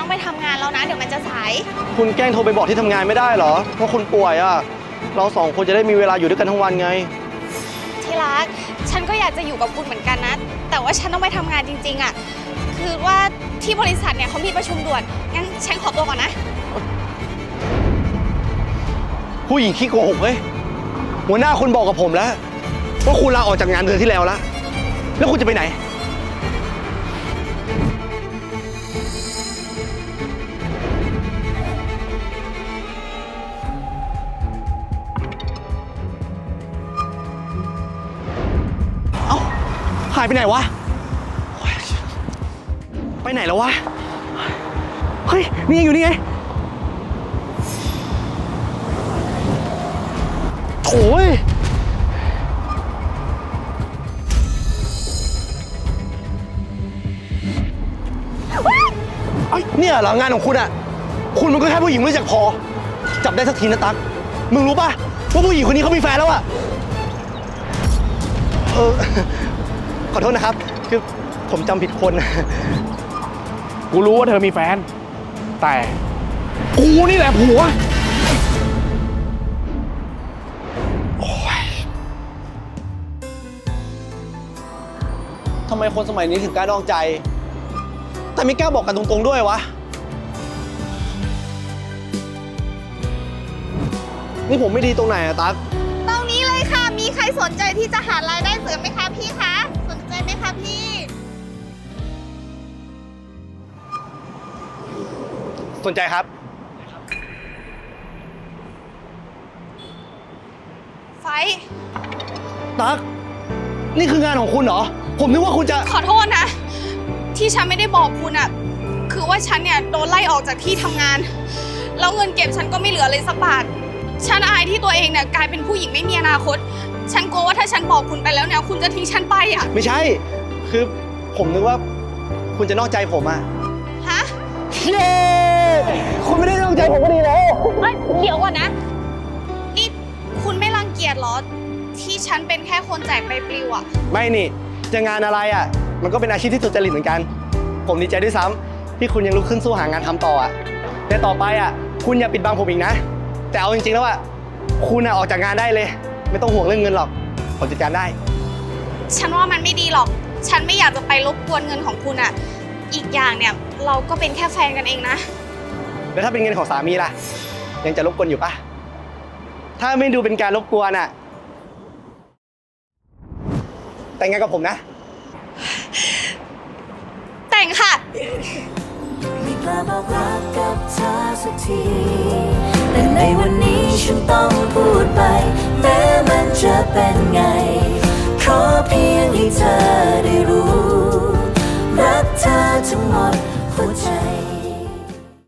ต้องไปทำงานแล้วนะ เดี๋ยวมันจะสาย คุณแกล้งโทรไปบอกที่ทำงานไม่ได้เหรอว่าคุณป่วยอะเราสองคนจะได้มีเวลาอยู่ด้วยกันทั้งวันไง ที่รัก ฉันก็อยากจะอยู่กับคุณเหมือนกันนะ แต่ว่าฉันต้องไปทำงานจริง ๆอะคือว่าที่บริษัทเนี่ยเขามีประชุมด่วน งั้นฉันขอตัวก่อนนะ ผู้หญิงขี้โกหกเฮ้ยหัวหน้าคุณบอกกับผมแล้วว่าคุณลาออกจากงานเดือนที่แล้วแล้วแล้วคุณจะไปไหน หายไปไหนวะ ไปไหนแล้ววะ เฮ้ย นี่ไงอยู่นี่ไงโถ่ยเอ้ยเนี่ยเหรองานของคุณอะคุณมันก็แค่ผู้หญิงไม่รู้จักพอ จับได้สักทีนะตั๊กมึงรู้ป่ะว่าผู้หญิงคนนี้เขามีแฟนแล้วอะเออ ขอโทษนะครับ คือผมจำผิดคน กูรู้ว่าเธอมีแฟน แต่ กูนี่แหละผัวทำไมคนสมัยนี้ถึงกล้านอกใจ แต่ไม่กล้าบอกกันตรงๆด้วยวะ นี่ผมไม่ดีตรงไหนอะตั๊ก ตรงนี้เลยค่ะ มีใครสนใจที่จะหารายได้เสริมไหมคะพี่คะ พี่ สนใจครับ ไฟท์ตั๊กนี่คืองานของคุณเหรอ ผมนึกว่าคุณจะ ขอโทษนะ ที่ฉันไม่ได้บอกคุณอะคือว่าฉันเนี่ยโดนไล่ออกจากที่ทำงาน แล้วเงินเก็บฉันก็ไม่เหลือเลยสักบาท ฉันอายที่ตัวเองเนี่ยกลายเป็นผู้หญิงไม่มีอนาคต ฉันกลัวว่าถ้าฉันบอกคุณไปแล้วเนี่ย คุณจะทิ้งฉันไปอะไม่ใช่ คือผมนึกว่าคุณจะนอกใจผมอะฮะเย้คุณไม่ได้นอกใจผมก็ดีแล้ว เอ้ยเดี๋ยวก่อนนะ นี่คุณไม่รังเกียจเหรอ ที่ฉันเป็นแค่คนแจกใบปลิวอะไม่นี่ จะงานอะไรอะมันก็เป็นอาชีพที่สุจริตเหมือนกัน ผมดีใจด้วยซ้ำที่คุณยังลุกขึ้นสู้หางานทำต่ออะแต่ต่อไปอะคุณอย่าปิดบังผมอีกนะ แต่เอาจริงๆแล้วอะคุณอะออกจากงานได้เลย ไม่ต้องห่วงเรื่องเงินหรอกผมจัดการได้ ฉันว่ามันไม่ดีหรอก ฉันไม่อยากจะไปรบกวนเงินของคุณอะอีกอย่างเนี่ยเราก็เป็นแค่แฟนกันเองนะ แล้วถ้าเป็นเงินของสามีล่ะ ยังจะรบกวนอยู่ปะถ้าไม่ดูเป็นการรบกวนอะแต่งงานกับผมนะ แต่งค่ะ ไม่กล้าบอกรักกับเธอสักที แต่ในวันนี้ฉันต้องพูดไป แม้มันจะเป็นไง ขอเพียงให้เธอ